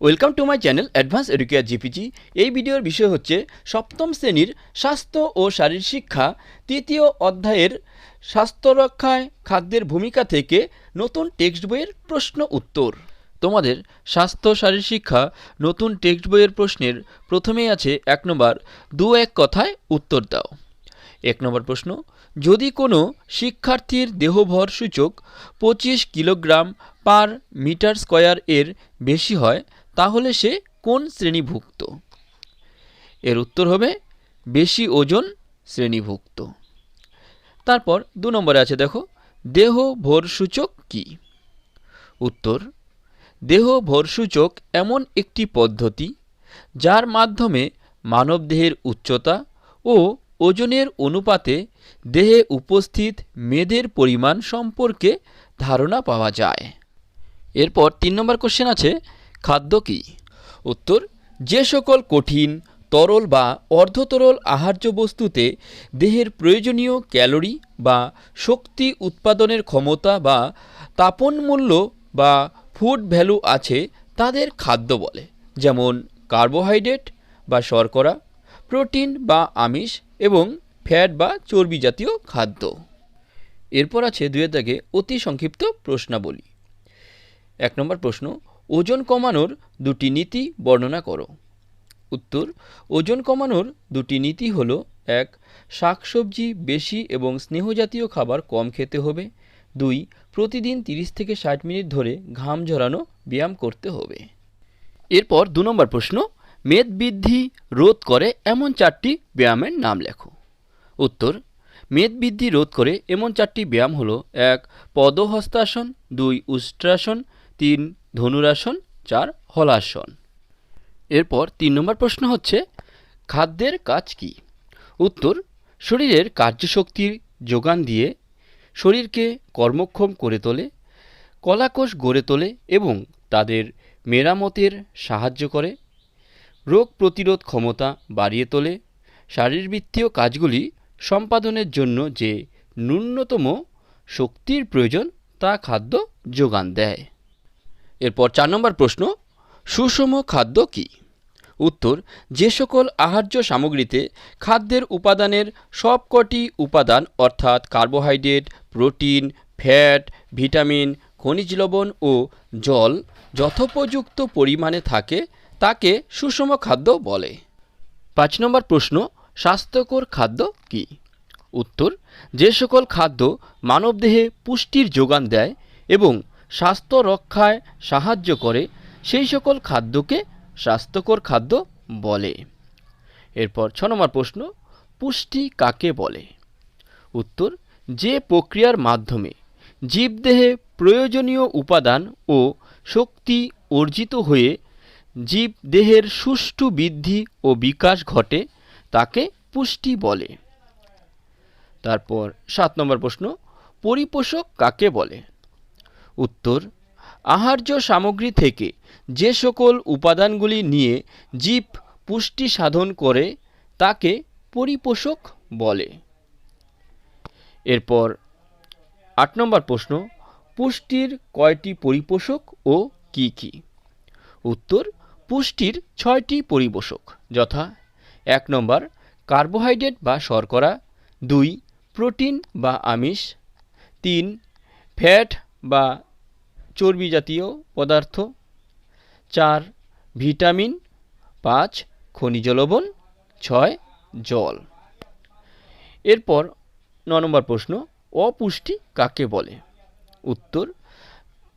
Welcome to my channel advance Educare GPG এই ভিডিওর বিষয় হচ্ছে সপ্তম শ্রেণির স্বাস্থ্য ও শারীর শিক্ষা তৃতীয় অধ্যায়ের স্বাস্থ্য রক্ষায় খাদ্যের ভূমিকা থেকে নতুন টেক্সট বইয়ের প্রশ্ন উত্তর। তোমাদের স্বাস্থ্য শারীর শিক্ষা নতুন টেক্সট বইয়ের প্রশ্নের প্রথমেই আছে এক নম্বর, দু এক কথায় উত্তর দাও। এক নম্বর প্রশ্ন, যদি কোনো শিক্ষার্থীর দেহভর সূচক পঁচিশ কিলোগ্রাম পার মিটার স্কয়ার এর বেশি হয় তাহলে সে কোন শ্রেণীভুক্ত? এর উত্তর হবে বেশি ওজন শ্রেণীভুক্ত। তারপর দু নম্বরে আছে দেখো, দেহ ভর সূচক কী? উত্তর, দেহ ভর সূচক এমন একটি পদ্ধতি যার মাধ্যমে মানবদেহের উচ্চতা ও ওজনের অনুপাতে দেহে উপস্থিত মেদের পরিমাণ সম্পর্কে ধারণা পাওয়া যায়। এরপর তিন নম্বর কোশ্চেন আছে খাদ্য কী? উত্তর, যে সকল কঠিন, তরল বা অর্ধতরল আহার্য বস্তুতে দেহের প্রয়োজনীয় ক্যালোরি বা শক্তি উৎপাদনের ক্ষমতা বা তাপন মূল্য বা ফুড ভ্যালু আছে, তাদের খাদ্য বলে। যেমন কার্বোহাইড্রেট বা শর্করা, প্রোটিন বা আমিষ এবং ফ্যাট বা চর্বি জাতীয় খাদ্য। এরপর আছে দুয়ের দাগে অতি সংক্ষিপ্ত প্রশ্নাবলী। এক নম্বর প্রশ্ন ওজন কমানোর দুটি নীতি বর্ণনা করো। উত্তর, ওজন কমানোর দুটি নীতি হলো, এক, শাকসবজি বেশি এবং স্নেহজাতীয় খাবার কম খেতে হবে। দুই, প্রতিদিন তিরিশ থেকে ষাট মিনিট ধরে ঘাম ঝরানো ব্যায়াম করতে হবে। এরপর দু নম্বর প্রশ্ন, মেদ বৃদ্ধি রোধ করে এমন চারটি ব্যায়ামের নাম লেখো। উত্তর, মেদ বৃদ্ধি রোধ করে এমন চারটি ব্যায়াম হলো, এক, পদহস্তাসন, দুই, উষ্ট্রাসন, তিন ধনুরাসন, চার হলাসন। এরপর তিন নম্বর প্রশ্ন হচ্ছে, খাদ্যের কাজ কি? উত্তর, শরীরের কার্যশক্তির যোগান দিয়ে শরীরকে কর্মক্ষম করে তোলে, কলাকোষ গড়ে তোলে এবং তাদের মেরামতের সাহায্য করে, রোগ প্রতিরোধ ক্ষমতা বাড়িয়ে তোলে, শারীরবৃত্তীয় কাজগুলি সম্পাদনের জন্য যে ন্যূনতম শক্তির প্রয়োজন তা খাদ্য যোগান দেয়। এরপর চার নম্বর প্রশ্ন, সুষম খাদ্য কী? উত্তর, যে সকল আহার্য সামগ্রীতে খাদ্যের উপাদানের সবকটি উপাদান, অর্থাৎ কার্বোহাইড্রেট, প্রোটিন, ফ্যাট, ভিটামিন, খনিজ লবণ ও জল যথোপযুক্ত পরিমাণে থাকে, তাকে সুষম খাদ্য বলে। পাঁচ নম্বর প্রশ্ন, স্বাস্থ্যকর খাদ্য কী? উত্তর, যে সকল খাদ্য মানবদেহে পুষ্টির যোগান দেয় এবং স্বাস্থ্য রক্ষায় সাহায্য করে, সেই সকল খাদ্যকে স্বাস্থ্যকর খাদ্য বলে। এরপর ছ নম্বর প্রশ্ন, পুষ্টি কাকে বলে? উত্তর, যে প্রক্রিয়ার মাধ্যমে জীবদেহে প্রয়োজনীয় উপাদান ও শক্তি অর্জিত হয়ে জীবদেহের সুষ্ঠু বৃদ্ধি ও বিকাশ ঘটে, তাকে পুষ্টি বলে। তারপর সাত নম্বর প্রশ্ন, পরিপোষক কাকে বলে? উত্তর, আহার্য সামগ্রী থেকে যে সকল উপাদানগুলি নিয়ে জীব পুষ্টি সাধন করে, তাকে পরিপোষক বলে। এরপর, আট নম্বর প্রশ্ন, পুষ্টির কয়টি পরিপোষক ও কি কি? উত্তর, পুষ্টির ছয়টি পরিপোষক, যথা, এক নম্বর, কার্বোহাইড্রেট বা শর্করা, দুই, প্রোটিন বা আমিষ, তিন, ফ্যাট বা চর্বি জাতীয় পদার্থ। চার, ভিটামিন। পাঁচ, খনিজ লবণ। ছয়, জল। এরপর ন নম্বর প্রশ্ন, অপুষ্টি কাকে বলে? উত্তর,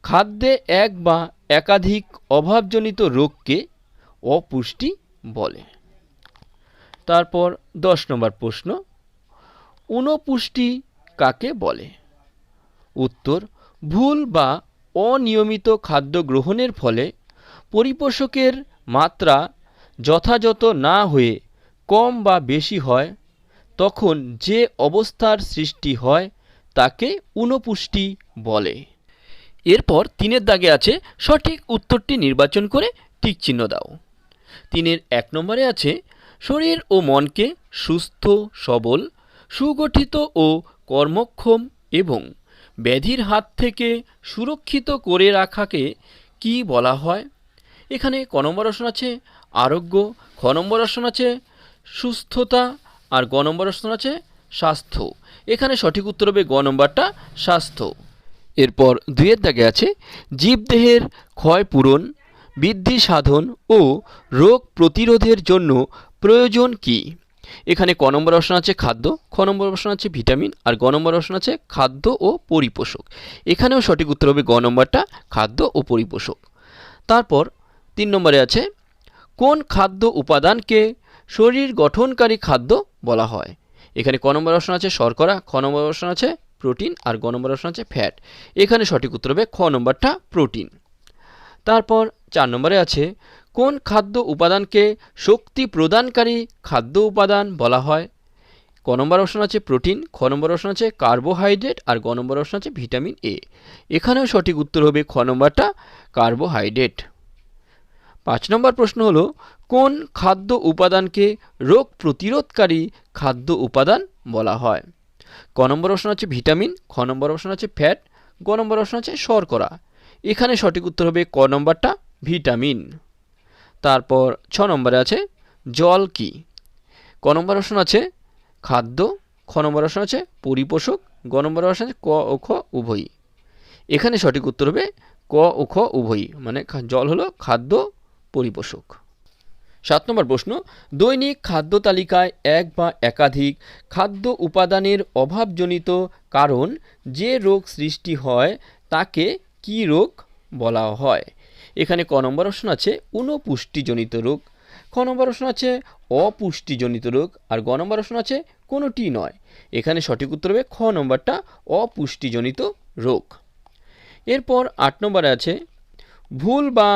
খাদ্যে এক বা একাধিক অভাবজনিত রোগকে অপুষ্টি বলে। তারপর দশ নম্বর প্রশ্ন, ঊনপুষ্টি কাকে বলে? উত্তর ভুল বা অনিয়মিত খাদ্য গ্রহণের ফলে পরিপোষকের মাত্রা যথাযথ না হয়ে কম বা বেশি হয়, তখন যে অবস্থার সৃষ্টি হয় তাকে ঊনপুষ্টি বলে। এরপর তিনের দাগে আছে, সঠিক উত্তরটি নির্বাচন করে টিক চিহ্ন দাও। তিনের এক নম্বরে আছে, শরীর ও মনকে সুস্থ, সবল, সুগঠিত ও কর্মক্ষম এবং ব্যাধির হাত থেকে সুরক্ষিত করে রাখাকে কি বলা হয়? এখানে ক নম্বর অপশন আছে আরোগ্য, খ নম্বর অপশন আছে সুস্থতা, আর গ নম্বর অপশন আছে স্বাস্থ্য। এখানে সঠিক উত্তর হবে গ নম্বরটা স্বাস্থ্য। এরপর দুয়ের দাগে আছে জীবদেহের ক্ষয় পূরণ, বৃদ্ধি সাধন ও রোগ প্রতিরোধের জন্য প্রয়োজন কি? এখানে ক নম্বর অপশন আছে খাদ্য, খ নম্বর অপশন আছে ভিটামিন, আর গ নম্বর অপশন আছে খাদ্য ও পরিপোষক। এখানেও সঠিক উত্তর হবে গ নম্বরটা খাদ্য ও পরিপোষক। তারপর তিন নম্বরে আছে, কোন খাদ্য উপাদানকে শরীর গঠনকারী খাদ্য বলা হয়? এখানে ক নম্বর অপশন আছে শর্করা, খ নম্বর অপশন আছে প্রোটিন, আর গ নম্বর অপশন আছে ফ্যাট। এখানে সঠিক উত্তর হবে খ নম্বরটা প্রোটিন। তারপর চার নম্বরে আছে কোন খাদ্য উপাদানকে শক্তি প্রদানকারী খাদ্য উপাদান বলা হয়? ক নম্বর অপশন আছে প্রোটিন, খ নম্বর অপশন আছে কার্বোহাইড্রেট আর গ নম্বর অপশন আছে ভিটামিন এ। এখানেও সঠিক উত্তর হবে খ নম্বরটা কার্বোহাইড্রেট। পাঁচ নম্বর প্রশ্ন হলো, কোন খাদ্য উপাদানকে রোগ প্রতিরোধকারী খাদ্য উপাদান বলা হয়? ক নম্বর অপশন আছে ভিটামিন, খ নম্বর অপশন আছে ফ্যাট, গ নম্বর অপশন আছে শর্করা। এখানে সঠিক উত্তর হবে ক নম্বরটা ভিটামিন। তারপর ছ নম্বরে আছে জল কি? ক নম্বর অপশন আছে খাদ্য, খ নম্বর অপশন আছে পরিপোষক, গ নম্বর অপশন আছে ক ও খ উভয়ই। এখানে সঠিক উত্তর হবে ক ও খ উভয়ই মানে জল হলো খাদ্য, পরিপোষক। সাত নম্বর প্রশ্ন, দৈনিক খাদ্য তালিকায় এক বা একাধিক খাদ্য উপাদানের অভাবজনিত কারণ যে রোগ সৃষ্টি হয় তাকে কি রোগ বলা হয়? এখানে ক নম্বর অপশন আছে অনুপুষ্টিজনিত রোগ। খ নম্বর অপশন আছে অপুষ্টিজনিত রোগ আর গ নম্বর অপশন আছে কোনোটি নয়। এখানে সঠিক উত্তর হবে খ নম্বরটা অপুষ্টিজনিত রোগ। এরপর আট নম্বরে আছে, ভুল বা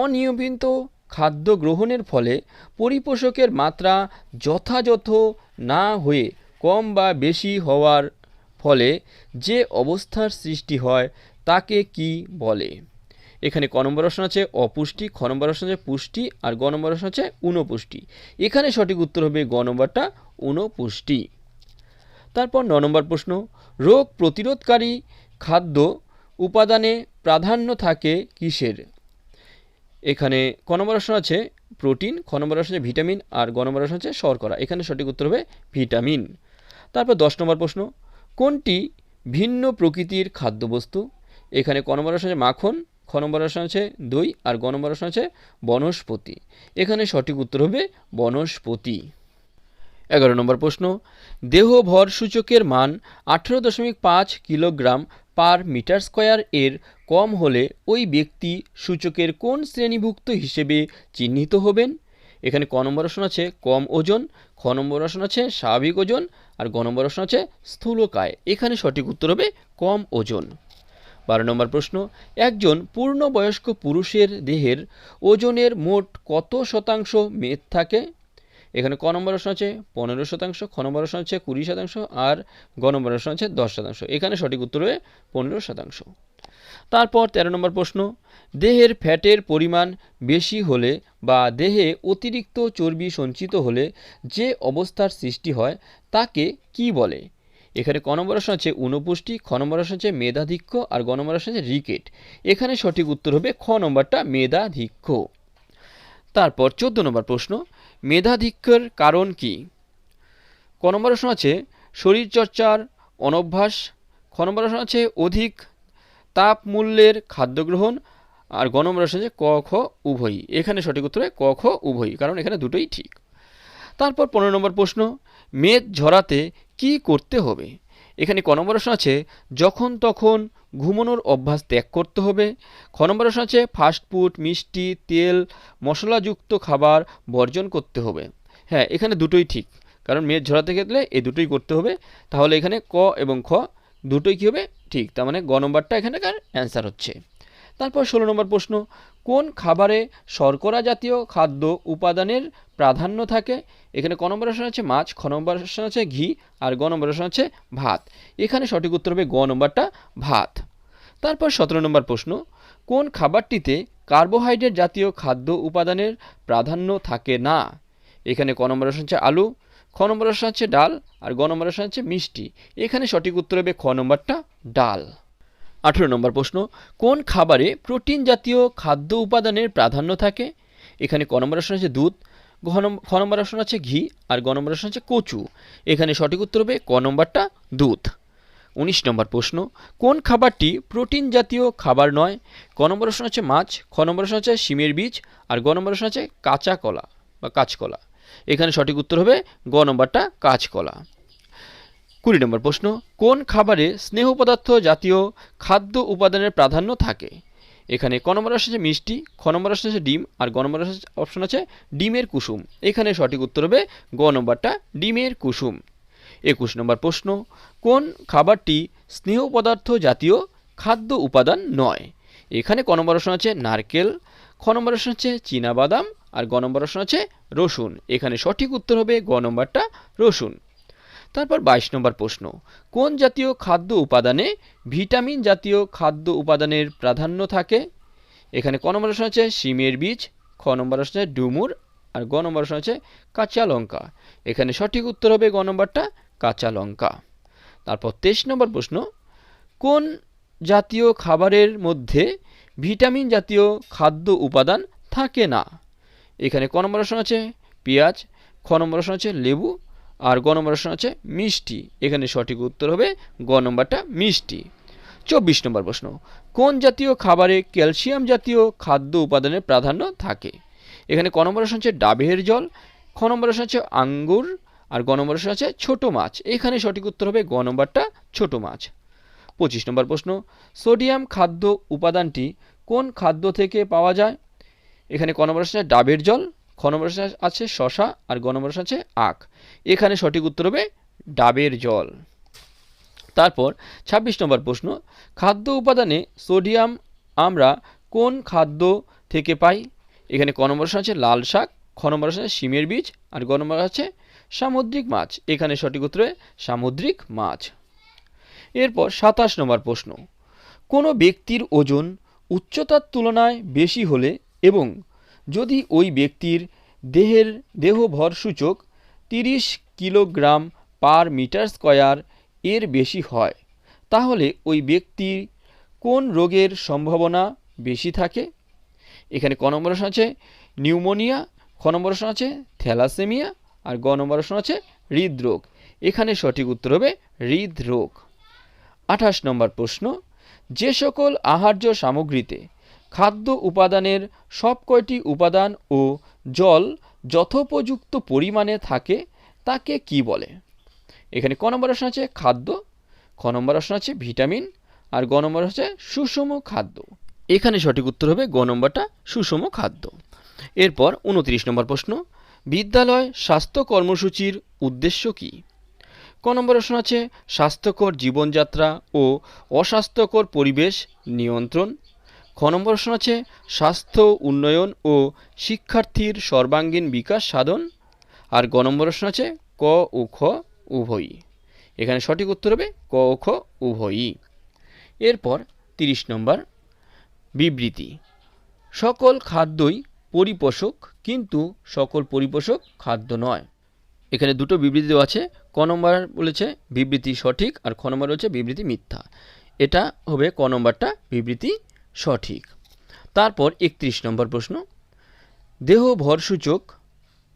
অনিয়মিত খাদ্য গ্রহণের ফলে পরিপোষকের মাত্রা যথাযথ না হয়ে কম বা বেশি হওয়ার ফলে যে অবস্থার সৃষ্টি হয় তাকে কি বলে? এখানে ক নম্বর অপশন আছে অপুষ্টি, খ নম্বর অপশন আছে পুষ্টি, আর গ নম্বর অপশন আছে উনপুষ্টি এখানে সঠিক উত্তর হবে গ নম্বরটা উনপুষ্টি তারপর ন নম্বর প্রশ্ন, রোগ প্রতিরোধকারী খাদ্য উপাদানে প্রাধান্য থাকে কিসের? এখানে ক নম্বর অপশন আছে প্রোটিন, খ নম্বর অপশন আছে ভিটামিন, আর গ নম্বর অপশন আছে শর্করা। এখানে সঠিক উত্তর হবে ভিটামিন। তারপর দশ নম্বর প্রশ্ন, কোনটি ভিন্ন প্রকৃতির খাদ্যবস্তু? এখানে ক নম্বর অপশন আছে মাখন খ অপশন আছে দই আর গ আছে বনস্পতি। এখানে সঠিক উত্তর হবে বনস্পতি। এগারো নম্বর প্রশ্ন, দেহ ভর সূচকের মান আঠেরো দশমিক পাঁচ কিলোগ্রাম পার মিটার স্কোয়ার এর কম হলে ওই ব্যক্তি সূচকের কোন শ্রেণীভুক্ত হিসেবে চিহ্নিত হবেন? এখানে ক নম্বর অপশন আছে কম ওজন, খ নম্বর অপশন আছে স্বাভাবিক ওজন আর গ নম্বর অপশন আছে স্থূলকায়। এখানে সঠিক উত্তর হবে কম ওজন। বারো নম্বর প্রশ্ন, একজন পূর্ণবয়স্ক পুরুষের দেহের ওজনের মোট কত শতাংশ মেদ থাকে? এখানে ক নম্বর অপশন আছে, পনেরো শতাংশ, খ নম্বর অপশন আছে, কুড়ি শতাংশ আর গ নম্বর অপশন আছে, দশ শতাংশ। এখানে সঠিক উত্তর হবে পনেরো শতাংশ। তারপর তেরো নম্বর প্রশ্ন, দেহের ফ্যাটের পরিমাণ বেশি হলে বা দেহে অতিরিক্ত চর্বি সঞ্চিত হলে যে অবস্থার সৃষ্টি হয় তাকে কি বলে? এখানে ক নম্বর অপশন আছে অনুপুষ্টি খ নম্বর অপশন আছে মেধাধিক্য আর গ নম্বর অপশন আছে রিকেট। এখানে সঠিক উত্তর হবে খ নম্বরটা মেধাধিক্য। তারপর চোদ্দ নম্বর প্রশ্ন, মেধাধিক্যের কারণ কি? ক নম্বর অপশন আছে শরীরচর্চার অনভ্যাস, খ নম্বর অপশন আছে অধিক তাপ মূল্যের খাদ্য গ্রহণ আর গ নম্বর আছে ক, খ, উভয়ই। এখানে সঠিক উত্তর হয় ক, খ, উভয়ই, কারণ এখানে দুটোই ঠিক। তারপর পনেরো নম্বর প্রশ্ন, মেদ ঝরাতে কি করতে হবে? এখানে ক নম্বর অপশন আছে, যখন তখন ঘুমানোর অভ্যাস ত্যাগ করতে হবে। খ নম্বর অপশন আছে ফাস্টফুড মিষ্টি, তেল, মশলাযুক্ত খাবার বর্জন করতে হবে। হ্যাঁ এখানে দুটোই ঠিক, কারণ মেদ ঝরাতে গেলে এই দুটোই করতে হবে। তাহলে এখানে ক এবং খ দুটোই কী হবে? ঠিক, তার মানে গ নম্বরটা এখানকার অ্যান্সার হচ্ছে। তারপর ষোলো নম্বর প্রশ্ন, কোন খাবারে শর্করা জাতীয় খাদ্য উপাদানের প্রাধান্য থাকে? এখানে ক নম্বর অপশন আছে মাছ, খ নম্বর অপশন আছে ঘি, আর গ নম্বর অপশন আছে ভাত। এখানে সঠিক উত্তর হবে গ নম্বরটা ভাত। তারপর সতেরো নম্বর প্রশ্ন, কোন খাবারটিতে কার্বোহাইড্রেট জাতীয় খাদ্য উপাদানের প্রাধান্য থাকে না? এখানে ক নম্বর অপশন হচ্ছে আলু, খ নম্বর অপশন হচ্ছে ডাল, আর গ নম্বর অপশন হচ্ছে মিষ্টি। এখানে সঠিক উত্তর হবে খ নম্বরটা ডাল। আঠেরো নম্বর প্রশ্ন, কোন খাবারে প্রোটিন জাতীয় খাদ্য উপাদানের প্রাধান্য থাকে? এখানে ক নম্বর অপশন আছে দুধ খ নম্বর অপশন আছে ঘি, আর গ নম্বর অপশন আছে কচু। এখানে সঠিক উত্তর হবে ক নম্বরটা দুধ। উনিশ নম্বর প্রশ্ন, কোন খাবারটি প্রোটিন জাতীয় খাবার নয়? ক নম্বর অপশন আছে মাছ, খ নম্বর অপশন আছে শিমের বীজ, আর গ নম্বর অপশন আছে কাঁচা কলা বা কাঁচকলা। এখানে সঠিক উত্তর হবে গ নম্বরটা কাঁচকলা। কুড়ি নম্বর প্রশ্ন, কোন খাবারে স্নেহ পদার্থ জাতীয় খাদ্য উপাদানের প্রাধান্য থাকে? এখানে ক নম্বর মিষ্টি, খ নম্বর ডিম, আর গ নম্বর অপশন আছে ডিমের কুসুম। এখানে সঠিক উত্তর হবে গ নম্বরটা ডিমের কুসুম। একুশ নম্বর প্রশ্ন, কোন খাবারটি স্নেহ পদার্থ জাতীয় খাদ্য উপাদান নয়? এখানে ক নম্বর অপশন আছে নারকেল, খ নম্বর অপশন আছে বাদাম আর গ নম্বর অপশন আছে রসুন। এখানে সঠিক উত্তর হবে গ নম্বরটা রসুন। তারপর বাইশ নম্বর প্রশ্ন, কোন জাতীয় খাদ্য উপাদানে ভিটামিন জাতীয় খাদ্য উপাদানের প্রাধান্য থাকে? এখানে ক নম্বর অপশন আছে, শিমের বীজ, খ নম্বর আছে, ডুমুর, আর গ নম্বর অপশন আছে, কাঁচা লঙ্কা। এখানে সঠিক উত্তর হবে গ নম্বরটা, কাঁচা লঙ্কা। তারপর তেইশ নম্বর প্রশ্ন, কোন জাতীয় খাবারের মধ্যে ভিটামিন জাতীয় খাদ্য উপাদান থাকে না? এখানে ক নম্বর অপশন আছে, পেঁয়াজ, খ নম্বর অপশন আছে, লেবু আর গ নম্বর অপশন আছে মিষ্টি। এখানে সঠিক উত্তর হবে গ নম্বরটা মিষ্টি। চব্বিশ নম্বর প্রশ্ন, কোন জাতীয় খাবারে ক্যালসিয়াম জাতীয় খাদ্য উপাদানের প্রাধান্য থাকে? এখানে ক নম্বর অপশন আছে ডাবের জল, খ নম্বর অপশন আছে আঙ্গুর, আর গ নম্বর অপশন আছে ছোট মাছ। এখানে সঠিক উত্তর হবে গ নম্বরটা ছোট মাছ। পঁচিশ নম্বর প্রশ্ন, সোডিয়াম খাদ্য উপাদানটি কোন খাদ্য থেকে পাওয়া যায়? এখানে ক নম্বর আছে ডাবের জল খ আছে শশা আর গ আছে আখ। এখানে সঠিক উত্তর হবে ডাবের জল। তারপর ২৬ নম্বর প্রশ্ন, খাদ্য উপাদানে সোডিয়াম আমরা কোন খাদ্য থেকে পাই? এখানে ক আছে লাল শাক খ আছে শিমের বীজ আর গ আছে সামুদ্রিক মাছ। এখানে সঠিক উত্তর সামুদ্রিক মাছ। এরপর সাতাশ নম্বর প্রশ্ন, কোনো ব্যক্তির ওজন উচ্চতার তুলনায় বেশি হলে এবং যদি ওই ব্যক্তির দেহের দেহ ভর সূচক তিরিশ কিলোগ্রাম পার মিটার স্কয়ার এর বেশি হয়, তাহলে ওই ব্যক্তি কোন রোগের সম্ভাবনা বেশি থাকে? এখানে ক নম্বর অপশন আছে, নিউমোনিয়া, খ নম্বর অপশন আছে, থ্যালাসেমিয়া আর গ নম্বর অপশন আছে, হৃদরোগ। এখানে সঠিক উত্তর হবে হৃদরোগ। আঠাশ নম্বর প্রশ্ন, যে সকল আহার্য সামগ্রীতে খাদ্য উপাদানের সব কয়টি উপাদান ও জল যথোপযুক্ত পরিমাণে থাকে, তাকে কি বলে? এখানে ক নম্বর অপশন আছে খাদ্য, খ নম্বর অপশন আছে ভিটামিন, আর গ নম্বর হচ্ছে সুষম খাদ্য। এখানে সঠিক উত্তর হবে গ নম্বরটা সুষম খাদ্য। এরপর উনত্রিশ নম্বর প্রশ্ন, বিদ্যালয় স্বাস্থ্য কর্মসূচির উদ্দেশ্য কী? ক নম্বর অপশন আছে স্বাস্থ্যকর জীবনযাত্রা ও অস্বাস্থ্যকর পরিবেশ নিয়ন্ত্রণ। খ নম্বর অপশন আছে, স্বাস্থ্য, উন্নয়ন ও শিক্ষার্থীর সর্বাঙ্গীন বিকাশ সাধন। আর গ নম্বর অপশন আছে, ক ও খ উভয়ই। এখানে সঠিক উত্তর হবে, ক ও খ উভয়ই। এরপর তিরিশ নম্বর, বিবৃতি। সকল খাদ্যই পরিপোষক, কিন্তু সকল পরিপোষক খাদ্য নয়। এখানে দুটো বিবৃতি দেওয়া আছে, ক নম্বর বলেছে বিবৃতি সঠিক আর খ নম্বর হচ্ছে বিবৃতি মিথ্যা। এটা হবে ক নম্বরটা বিবৃতি সঠিক। তারপর একত্রিশ নম্বর প্রশ্ন। দেহ ভরসূচক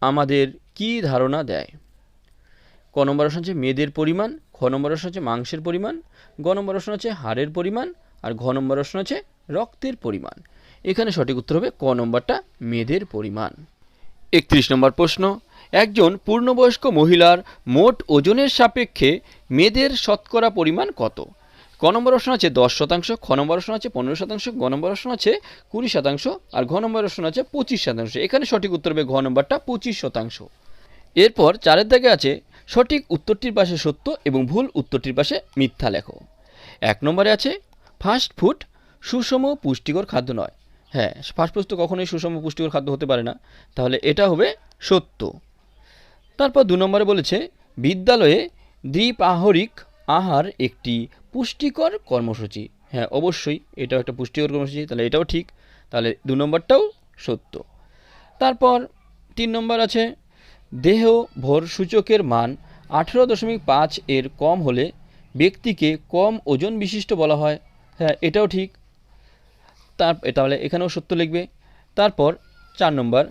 আমাদের কি ধারণা দেয়? ক নম্বর অপশন হচ্ছে মেয়েদের পরিমাণ, খ নম্বর অপশন হচ্ছে মাংসের পরিমাণ, গ নম্বর অপশন হচ্ছে হাড়ের পরিমাণ, আর ঘ নম্বর অপশন হচ্ছে রক্তের পরিমাণ। এখানে সঠিক উত্তর হবে ক নম্বরটা মেয়েদের পরিমাণ। একত্রিশ নম্বর প্রশ্ন। একজন পূর্ণবয়স্ক মহিলার মোট ওজনের সাপেক্ষে মেয়েদের শতকরা পরিমাণ কত? ক নম্বর অপশন আছে দশ শতাংশ, খ নম্বর অপশন আছে পনেরো শতাংশ, গ নম্বর অপশন আছে কুড়ি শতাংশ আর ঘ নম্বর অপশন আছে পঁচিশ শতাংশ। এখানে সঠিক উত্তর হবে ঘ নম্বরটা পঁচিশ শতাংশ। এরপর চারের দাগে আছে সঠিক উত্তরটির পাশে সত্য এবং ভুল উত্তরটির পাশে মিথ্যা লেখো। এক নম্বরে আছে ফাস্ট ফুড সুষম পুষ্টিকর খাদ্য নয়। হ্যাঁ ফাস্ট ফুড তো কখনোই সুষম পুষ্টিকর খাদ্য হতে পারে না। তাহলে এটা হবে সত্য। তারপর দু নম্বরে বলেছে বিদ্যালয়ে দ্বিপাহরিক আহার একটি পুষ্টিকর কর্মসূচি। হ্যাঁ অবশ্যই এটাও একটা পুষ্টিকর কর্মসূচি, তাহলে এটাও ঠিক। তাহলে দু নম্বরটাও সত্য। তারপর তিন নম্বর আছে, দেহ ভর সূচকের মান আঠেরো দশমিক পাঁচ এর কম হলে ব্যক্তিকে কম ওজন বিশিষ্ট বলা হয়। হ্যাঁ এটাও ঠিক। তার, তাহলে এখানেও সত্য লিখবে। তারপর চার নম্বর,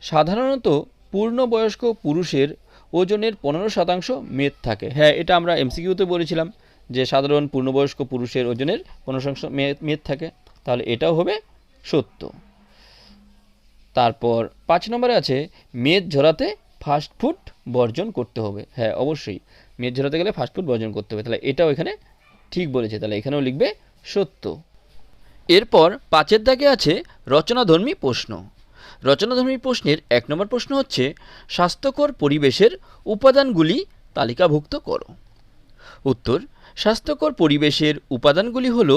সাধারণত পূর্ণবয়স্ক পুরুষের ওজনের পনেরো শতাংশ মেদ থাকে। হ্যাঁ এটা আমরা এমসিকিউতে বলেছিলাম। যে সাধারণ পূর্ণবয়স্ক পুরুষের ওজনের মেদ মেদ থাকে, তাহলে এটাও হবে সত্য। তারপর পাঁচ নম্বরে আছে, মেদ ঝরাতে ফাস্টফুড বর্জন করতে হবে। হ্যাঁ অবশ্যই, মেদ ঝরাতে গেলে ফাস্টফুড বর্জন করতে হবে। তাহলে এটাও এখানে ঠিক বলেছে, তাহলে এখানেও লিখবে সত্য। এরপর পাঁচের দাগে আছে, রচনাধর্মী প্রশ্ন। রচনাধর্মী প্রশ্নের এক নম্বর প্রশ্ন হচ্ছে, স্বাস্থ্যকর পরিবেশের উপাদানগুলি তালিকাভুক্ত করো। উত্তর স্বাস্থ্যকর পরিবেশের উপাদানগুলি হল,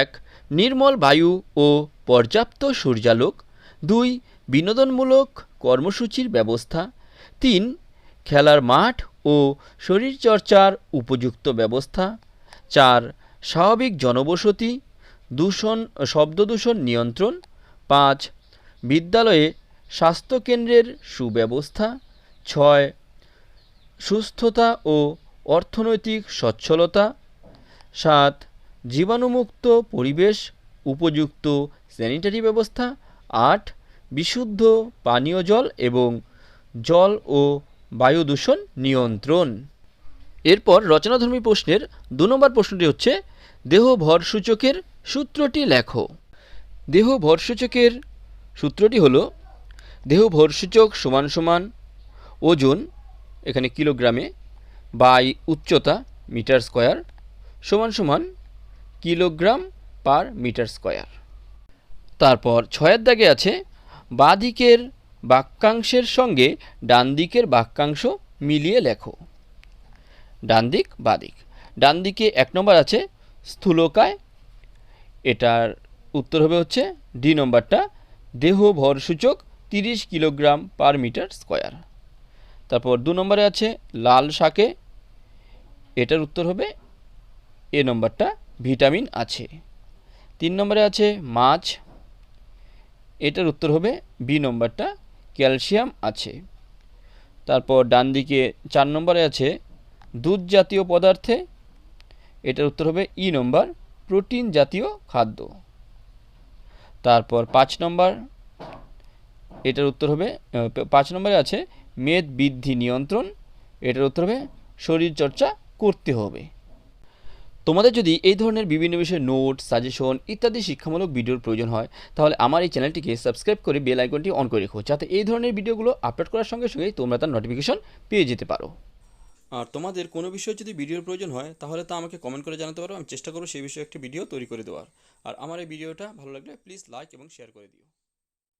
এক, নির্মল বায়ু ও পর্যাপ্ত সূর্যালোক, দুই, বিনোদনমূলক কর্মসূচির ব্যবস্থা, তিন, খেলার মাঠ ও শরীরচর্চার উপযুক্ত ব্যবস্থা, চার, স্বাভাবিক জনবসতি, দূষণ, শব্দদূষণ নিয়ন্ত্রণ, পাঁচ, বিদ্যালয়ে স্বাস্থ্যকেন্দ্রের সুব্যবস্থা, ছয়, সুস্থতা ও অর্থনৈতিক সচ্ছলতা। সাত, জীবাণুমুক্ত পরিবেশ, উপযুক্ত স্যানিটারি ব্যবস্থা। আট, বিশুদ্ধ পানীয় জল এবং জল ও বায়ু দূষণ নিয়ন্ত্রণ। এরপর রচনাধর্মী প্রশ্নের দু নম্বর প্রশ্নটি হচ্ছে দেহ ভর সূচকের সূত্রটি লেখো। দেহ ভর সূচকের সূত্রটি হলো দেহ ভর সূচক সমান সমান ওজন, এখানে কিলোগ্রামে বাই উচ্চতা মিটার স্কয়ার সমান সমান কিলোগ্রাম পার মিটার স্কয়ার। তারপর ছয়ের দাগে আছে বাঁ দিকের বাক্যাংশের সঙ্গে ডান দিকের বাক্যাংশ মিলিয়ে লেখো। ডান দিক বাঁ দিক ডান দিকে এক নম্বর আছে স্থূলকায়। এটার উত্তর হবে হচ্ছে ডি নম্বরটা দেহ ভর সূচক তিরিশ কিলোগ্রাম পার মিটার স্কয়ার। তারপর দু নম্বরে আছে লাল শাকে এটার উত্তর হবে এ নম্বরটা, ভিটামিন আছে। তিন নম্বরে আছে মাছ, এটার উত্তর হবে বি নম্বরটা, ক্যালসিয়াম আছে। তারপর ডান দিকে চার নম্বরে আছে দুধ জাতীয় পদার্থে, এটার উত্তর হবে ই নম্বর, প্রোটিন জাতীয় খাদ্য। তারপর পাঁচ নম্বর, এটার উত্তর হবে পাঁচ নম্বরে আছে মেদ বৃদ্ধি নিয়ন্ত্রণ, এটার উত্তর হবে শরীরচর্চা করতে হবে। তোমাদের যদি এই ধরনের বিভিন্ন বিষয়ে নোট সাজেশন ইত্যাদি শিক্ষামূলক ভিডিওর প্রয়োজন হয়, তাহলে আমার এই চ্যানেলটিকে সাবস্ক্রাইব করে বেল আইকনটি অন করে রেখো, যাতে এই ধরনের ভিডিওগুলো আপলোড করার সঙ্গে সঙ্গে তোমরা তার নোটিফিকেশন পেয়ে যেতে পারো। আর তোমাদের কোনো বিষয়ে যদি ভিডিওর প্রয়োজন হয়, তাহলে তা আমাকে কমেন্ট করে জানাতে পারো, আমি চেষ্টা করব সেই বিষয়ে একটি ভিডিও তৈরি করে দেওয়ার। আর আমার এই ভিডিওটা ভালো লাগলে প্লিজ লাইক এবং শেয়ার করে দিও।